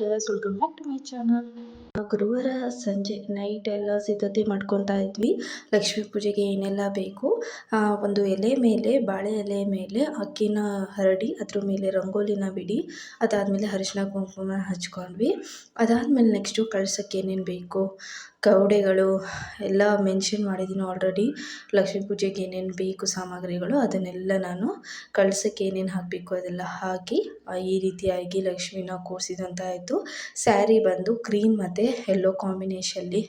Welcome back to my channel ಗುರುವಾರ ಸಂಜೆ night ಎಲ್ಲ ಸಿದ್ಧತೆ ಮಾಡ್ಕೊತಾ ಇದ್ವಿ. ಲಕ್ಷ್ಮೀ ಪೂಜೆಗೆ ಏನೆಲ್ಲ ಬೇಕು? ಒಂದು ಎಲೆ ಮೇಲೆ, ಬಾಳೆ ಎಲೆ ಮೇಲೆ, ಅಕ್ಕಿನ ಹರಡಿ, ಅದ್ರ ಮೇಲೆ ರಂಗೋಲಿನ ಬಿಡಿ, ಅದಾದಮೇಲೆ ಅರಿಶಿನ ಕುಂಕುಮ ಹಚ್ಕೊಂಡ್ವಿ. ಅದಾದಮೇಲೆ ನೆಕ್ಸ್ಟು ಕಳ್ಸೋಕ್ಕೆ ಏನೇನು ಬೇಕು? ಕವಡೆಗಳು ಎಲ್ಲ ಮೆನ್ಷನ್ ಮಾಡಿದ್ದೀನಿ ಆಲ್ರೆಡಿ ಲಕ್ಷ್ಮೀ ಪೂಜೆಗೆ ಏನೇನು ಬೇಕು ಸಾಮಗ್ರಿಗಳು ಅದನ್ನೆಲ್ಲ ನಾನು ಕಳ್ಸಕ್ಕೆ ಏನೇನು ಹಾಕಬೇಕು ಅದೆಲ್ಲ ಹಾಕಿ ಈ ರೀತಿಯಾಗಿ ಲಕ್ಷ್ಮೀನ ಕೂರಿಸಿದಂತಾಯಿತು ಸ್ಯಾರಿ ಬಂದು ಗ್ರೀನ್ ಮತ್ತು ಯೆಲ್ಲೋ ಕಾಂಬಿನೇಷಲ್ಲಿ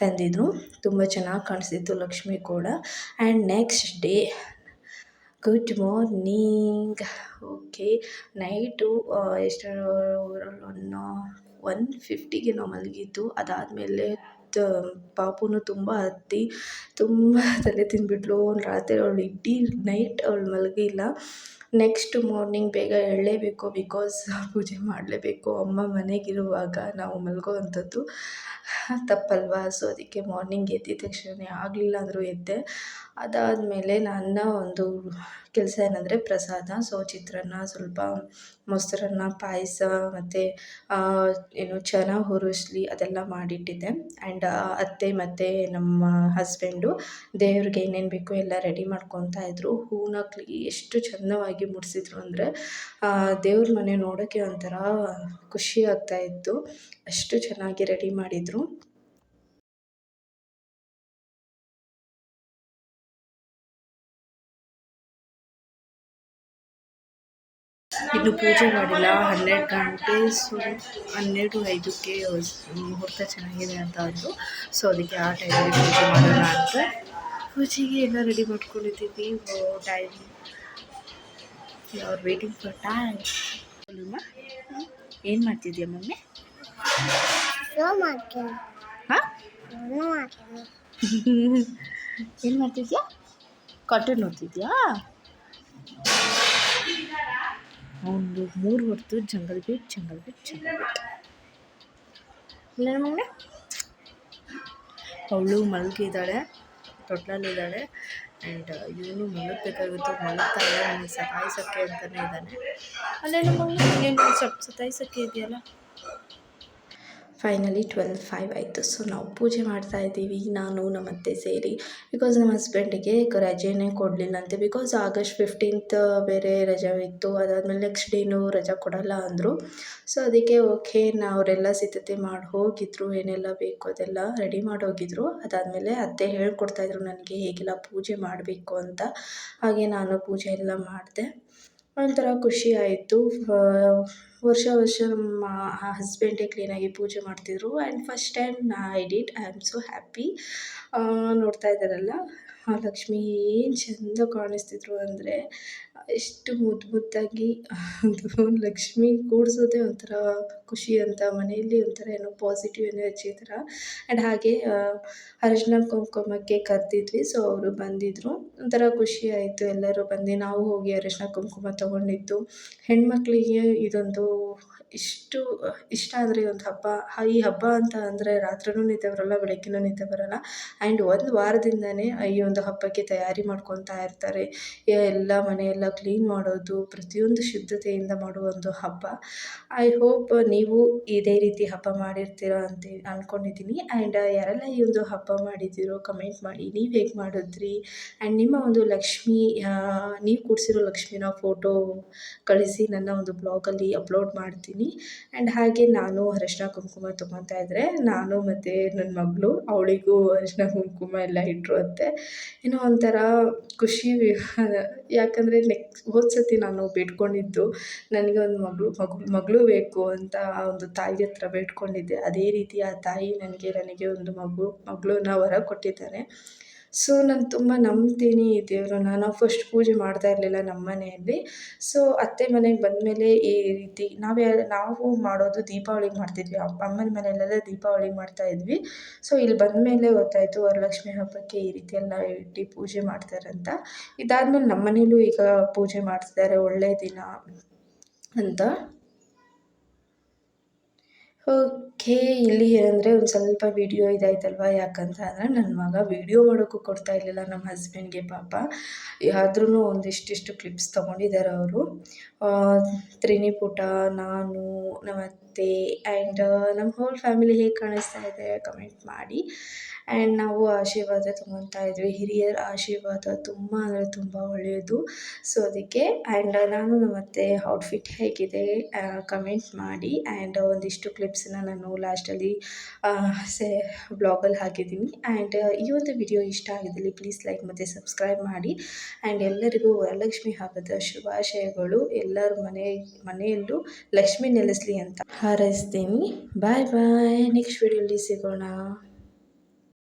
ತಂದಿದ್ರು. ತುಂಬ ಚೆನ್ನಾಗಿ ಕಾಣಿಸ್ತಿತ್ತು ಲಕ್ಷ್ಮಿ ಕೂಡ. And next day good morning okay night ಎಷ್ಟು ಒನ್ ಒನ್ ಫಿಫ್ಟಿಗೆ ನಾವು ಮಲಗಿದ್ದು. ಅದಾದಮೇಲೆ ತ ಪಾಪುನು ತುಂಬ ಅತ್ತಿ ತುಂಬ ತಲೆ ತಿಂದುಬಿಟ್ಲು. ರಾತ್ರಿ ಅವ್ಳು ಇಡೀ ನೈಟ್ ಅವ್ಳು ಮಲಗಿಲ್ಲ. ನೆಕ್ಸ್ಟ್ ಮಾರ್ನಿಂಗ್ ಬೇಗ ಏಳಲೇಬೇಕು ಬಿಕಾಸ್ ಪೂಜೆ ಮಾಡಲೇಬೇಕು. ಅಮ್ಮ ಮನೆಗಿರುವಾಗ ನಾವು ಮಲಗೋವಂಥದ್ದು ತಪ್ಪಲ್ವಾ? ಸೊ ಅದಕ್ಕೆ ಮಾರ್ನಿಂಗ್ ಎದ್ದಿದ ತಕ್ಷಣ ಆಗಲಿಲ್ಲ ಅಂದರೂ ಎದ್ದೆ. ಅದಾದಮೇಲೆ ನನ್ನ ಒಂದು ಕೆಲಸ ಏನಂದರೆ ಪ್ರಸಾದ, ಸೊ ಚಿತ್ರಾನ್ನ, ಸ್ವಲ್ಪ ಮೊಸರನ್ನ, ಪಾಯಸ, ಮತ್ತು ಏನು ಚೆನ್ನ ಹುರುಸ್ಲಿ ಅದೆಲ್ಲ ಮಾಡಿಟ್ಟಿದ್ದೆ. ಆ್ಯಂಡ್ ಅತ್ತೆ ಮತ್ತು ನಮ್ಮ ಹಸ್ಬೆಂಡು ದೇವ್ರಿಗೆ ಏನೇನು ಬೇಕು ಎಲ್ಲ ರೆಡಿ ಮಾಡ್ಕೊತಾ ಇದ್ದರು ಹೂವನ್ನ ಕ್ಲೀ, ಎಷ್ಟು ಚಂದವಾಗಿ ಮುಡಿಸಿದ್ರು ಅಂದರೆ ದೇವ್ರ ಮನೆ ನೋಡೋಕ್ಕೆ ಒಂಥರ ಖುಷಿ ಆಗ್ತಾ ಇತ್ತು. ಅಷ್ಟು ಚೆನ್ನಾಗಿ ರೆಡಿ ಮಾಡಿದರು. ಇನ್ನು ಪೂಜೆ ಮಾಡಿಲ್ಲ ಹನ್ನೆರಡು ಗಂಟೆ ಸೊ ಹನ್ನೆರಡು ಐದಕ್ಕೆ ಮುಹೂರ್ತ ಚೆನ್ನಾಗಿದೆ ಅಂತ ಅಂದರು. ಸೊ ಅದಕ್ಕೆ ಆ ಟೈಮಲ್ಲಿ ಪೂಜೆ ಮಾಡೋಣ ಅಂತ. ಪೂಜೆಗೆ ಎಲ್ಲ ರೆಡಿ ಮಾಡ್ಕೊಂಡಿದ್ದೀವಿ. Time are waiting for time ಏನು ಮಾಡ್ತಿದ್ಯಾ ಮಮ್ಮಿ ಹಾಂ? ಏನು ಮಾಡ್ತಿದ್ಯಾ? ಕಾಟನ್ ಓದ್ತಿದ್ಯಾ? ಒಂದು ಮೂರು ಹೊತ್ತು jungle beat jungle beat jungle beat ಅವಳು ಮಲಗಿದ್ದಾಳೆ, ತೊಟ್ಲಲ್ಲಿದ್ದಾಳೆ ಆ್ಯಂಡ್ ಇವನು ಮಲಗಬೇಕಾಗಿತ್ತು, ಮಲಗ್ತಾ ಇದ್ದಾನೆ ಸತಾಯಿಸೋಕ್ಕೆ ಅಂತಲೇ ಇದ್ದಾನೆ. ಅಲ್ಲೇನು ಮಗು ಏನು ಸ್ವಲ್ಪ ಸತಾಯಿಸೋಕ್ಕೆ ಇದೆಯಲ್ಲ? ಫೈನಲಿ ಟ್ವೆಲ್ ಫೈವ್ ಆಯಿತು. ಸೊ ನಾವು ಪೂಜೆ ಮಾಡ್ತಾ ಇದ್ದೀವಿ. ನಾನು ನಮ್ಮತ್ತೆ ಸೇರಿ. ಬಿಕಾಸ್ ನಮ್ಮ ಹಸ್ಬೆಂಡಿಗೆ ರಜೆನೇ ಕೊಡಲಿಲ್ಲಂತೆ ಬಿಕಾಸ್ ಆಗಸ್ಟ್ ಫಿಫ್ಟೀನ್ತ್ ಬೇರೆ ರಜೆ ಇತ್ತು. ಅದಾದಮೇಲೆ ನೆಕ್ಸ್ಟ್ ಡೇನು ರಜೆ ಕೊಡಲ್ಲ ಅಂದರು. ಸೊ ಅದಕ್ಕೆ ಓಕೆ ಅವರೆಲ್ಲ ಸಿದ್ಧತೆ ಮಾಡಿ ಹೋಗಿದ್ರು. ಏನೆಲ್ಲ ಬೇಕು ಅದೆಲ್ಲ ರೆಡಿ ಮಾಡಿ ಹೋಗಿದ್ರು. ಅದಾದಮೇಲೆ ಅತ್ತೆ ಹೇಳ್ಕೊಡ್ತಾಯಿದ್ರು ನನಗೆ ಹೇಗೆಲ್ಲ ಪೂಜೆ ಮಾಡಬೇಕು ಅಂತ. ಹಾಗೆ ನಾನು ಪೂಜೆ ಎಲ್ಲ ಮಾಡಿದೆ. ಒಂಥರ ಖುಷಿ ಆಯಿತು. ವರ್ಷ ವರ್ಷ ನಮ್ಮ ಹಸ್ಬೆಂಡೇ ಕ್ಲೀನಾಗಿ ಪೂಜೆ ಮಾಡ್ತಿದ್ರು. ಆ್ಯಂಡ್ ಫಸ್ಟ್ ಟೈಮ್ ನಾ I did I am so happy ನೋಡ್ತಾ ಇದ್ದಾರಲ್ಲ? ಆ ಲಕ್ಷ್ಮಿ ಏನು ಚಂದ ಕಾಣಿಸ್ತಿದ್ರು ಅಂದರೆ ಎಷ್ಟು ಮುದ್ದು ಮುದ್ದಾಗಿ ಲಕ್ಷ್ಮಿ ಕೂಡ್ಸೋದೇ ಒಂಥರ ಖುಷಿ ಅಂತ, ಮನೆಯಲ್ಲಿ ಒಂಥರ ಏನೋ ಪಾಸಿಟಿವ್ ಎನರ್ಜಿ ಥರ. ಆ್ಯಂಡ್ ಹಾಗೆ ಅರಿಶಿನ ಕುಂಕುಮಕ್ಕೆ ಕರೆದಿದ್ವಿ ಸೊ ಅವರು ಬಂದಿದ್ದರು ಒಂಥರ ಖುಷಿ ಆಯಿತು ಎಲ್ಲರೂ ಬಂದು. ನಾವು ಹೋಗಿ ಅರಿಶಿನ ಕುಂಕುಮ ತೊಗೊಂಡಿದ್ದು. ಹೆಣ್ಮಕ್ಳಿಗೆ ಇದೊಂದು ಇಷ್ಟು, ಇಷ್ಟ ಅಂದರೆ ಒಂದು ಹಬ್ಬ ಈ ಹಬ್ಬ ಅಂತ ಅಂದರೆ ರಾತ್ರಿಯೂ ನಿದ್ದೆ ಬರೋಲ್ಲ ಬೆಳಗ್ಗೆಯೂ ನಿದ್ದೆ ಬರೋಲ್ಲ. ಆ್ಯಂಡ್ ಒಂದು ವಾರದಿಂದಲೇ ಈ ಒಂದು ಹಬ್ಬಕ್ಕೆ ತಯಾರಿ ಮಾಡ್ಕೊತಾ ಇರ್ತಾರೆ. ಎಲ್ಲ ಮನೆಯೆಲ್ಲ ಕ್ಲೀನ್ ಮಾಡೋದು, ಪ್ರತಿಯೊಂದು ಶುದ್ಧತೆಯಿಂದ ಮಾಡುವ ಒಂದು ಹಬ್ಬ. ಐ ಹೋಪ್ ನೀವು ಇದೇ ರೀತಿ ಹಬ್ಬ ಮಾಡಿರ್ತೀರ ಅಂತ ಅಂದ್ಕೊಂಡಿದ್ದೀನಿ ಆ್ಯಂಡ್ ಯಾರೆಲ್ಲ ಈ ಒಂದು ಹಬ್ಬ ಮಾಡಿದ್ದೀರೋ ಕಮೆಂಟ್ ಮಾಡಿ, ನೀವು ಹೇಗೆ ಮಾಡಿದ್ರಿ? ಆ್ಯಂಡ್ ನಿಮ್ಮ ಒಂದು ಲಕ್ಷ್ಮಿ ನೀವು ಕೂಡಿಸಿರೋ ಲಕ್ಷ್ಮಿನ ಫೋಟೋ ಕಳಿಸಿ ನನ್ನ ಒಂದು ಬ್ಲಾಗಲ್ಲಿ ಅಪ್ಲೋಡ್ ಮಾಡ್ತೀನಿ. ಆ್ಯಂಡ್ ಹಾಗೆ ನಾನು ಅರಿಶಿನ ಕುಂಕುಮ ತೊಗೊತಾ ಇದ್ದರೆ ನಾನು ಮತ್ತು ನನ್ನ ಮಗಳು ಅವಳಿಗೂ ಅರಿಶಿನ ಕುಂಕುಮ ಎಲ್ಲ ಇಟ್ಟರು ಅತ್ತೆ ಏನೋ ಒಂಥರ ಖುಷಿ ಯಾಕಂದರೆ ನೆಕ್ಸ್ಟ್ ಹೋದ ಸತಿ ನಾನು ಬೇಡ್ಕೊಂಡಿದ್ದು ನನಗೆ ಒಂದು ಮಗಳು ಮಗು ಮಗಳು ಬೇಕು ಅಂತ ಒಂದು ತಾಯಿ ಹತ್ರ ಬೇಡ್ಕೊಂಡಿದ್ದೆ. ಅದೇ ರೀತಿ ಆ ತಾಯಿ ನನಗೆ ನನಗೆ ಒಂದು ಮಗು, ಮಗಳನ್ನ ವರ ಕೊಟ್ಟಿದ್ದಾರೆ. ಸೊ ನಾನು ತುಂಬ ನಂಬ್ತೀನಿ ಈ ದೇವ್ರನ್ನ ನಾವು ಫಸ್ಟ್ ಪೂಜೆ ಮಾಡ್ತಾ ಇರಲಿಲ್ಲ ನಮ್ಮ ಮನೆಯಲ್ಲಿ. ಸೊ ಅತ್ತೆ ಮನೆಗೆ ಬಂದಮೇಲೆ ಈ ರೀತಿ ನಾವು ಯಾ, ನಾವು ಮಾಡೋದು ದೀಪಾವಳಿಗೆ ಮಾಡ್ತಿದ್ವಿ. ಅಮ್ಮನ ಮನೆಯಲ್ಲೆಲ್ಲ ದೀಪಾವಳಿಗೆ ಮಾಡ್ತಾಯಿದ್ವಿ ಸೊ ಇಲ್ಲಿ ಬಂದಮೇಲೆ ಗೊತ್ತಾಯಿತು ವರಲಕ್ಷ್ಮಿ ಹಬ್ಬಕ್ಕೆ ಈ ರೀತಿ ಎಲ್ಲ ಇಟ್ಟು ಪೂಜೆ ಮಾಡ್ತಾರೆ ಅಂತ. ಇದಾದ್ಮೇಲೆ ನಮ್ಮ ಮನೇಲೂ ಈಗ ಪೂಜೆ ಮಾಡ್ತಿದ್ದಾರೆ. ಒಳ್ಳೆಯ ದಿನ ಅಂತ. ಓಕೆ, ಇಲ್ಲಿ ಏನಂದರೆ ಒಂದು ಸ್ವಲ್ಪ ವಿಡಿಯೋ ಇದಾಯ್ತಲ್ವ? ಯಾಕಂತ ಅಂದರೆ ನನ್ನ ಮಗ ವೀಡಿಯೋ ಮಾಡೋಕ್ಕೂ ಕೊಡ್ತಾ ಇರಲಿಲ್ಲ ನಮ್ಮ ಹಸ್ಬೆಂಡ್ಗೆ ಪಾಪ. ಆದ್ರೂ ಒಂದಿಷ್ಟಿಷ್ಟು ಕ್ಲಿಪ್ಸ್ ತೊಗೊಂಡಿದ್ದಾರೆ ಅವರು. ತ್ರಿನಿಪುಟ, ನಾನು, ನಮ್ಮ ಅತ್ತೆ ಆ್ಯಂಡ್ ನಮ್ಮ ಹೋಲ್ ಫ್ಯಾಮಿಲಿ ಹೇಗೆ ಕಾಣಿಸ್ತಾ ಇದೆ ಕಮೆಂಟ್ ಮಾಡಿ. ಆ್ಯಂಡ್ ನಾವು ಆಶೀರ್ವಾದ ತೊಗೊತಾ ಇದ್ವಿ. ಹಿರಿಯರ ಆಶೀರ್ವಾದ ತುಂಬ ಅಂದರೆ ತುಂಬ ಒಳ್ಳೆಯದು. ಸೊ ಅದಕ್ಕೆ ಆ್ಯಂಡ್ ನಾನು ನಮ್ಮ ಔಟ್ಫಿಟ್ ಹೇಗಿದೆ ಕಮೆಂಟ್ ಮಾಡಿ. ಆ್ಯಂಡ್ ಒಂದಿಷ್ಟು ಕ್ಲಿಪ್ಸನ್ನ ನಾನು ಲಾಸ್ಟಲ್ಲಿ ಸೆ ಬ್ಲಾಗಲ್ಲಿ ಹಾಕಿದ್ದೀನಿ. ಆ್ಯಂಡ್ ಈ ಒಂದು ವಿಡಿಯೋ ಇಷ್ಟ ಆಗಿದ್ದಲ್ಲಿ ಪ್ಲೀಸ್ ಲೈಕ್ ಮತ್ತು ಸಬ್ಸ್ಕ್ರೈಬ್ ಮಾಡಿ. ಆ್ಯಂಡ್ ಎಲ್ಲರಿಗೂ ವರಲಕ್ಷ್ಮಿ ಹಬ್ಬದ ಶುಭಾಶಯಗಳು. ಎಲ್ಲರ ಮನೆ, ಮನೆಯಲ್ಲೂ ಲಕ್ಷ್ಮಿ ನೆಲೆಸಲಿ ಅಂತ. ಹಾರೈಸ್ತೀನಿ. ಬಾಯ್ ಬಾಯ್ ನೆಕ್ಸ್ಟ್ ವಿಡಿಯೋಲಿ ಸಿಗೋಣ.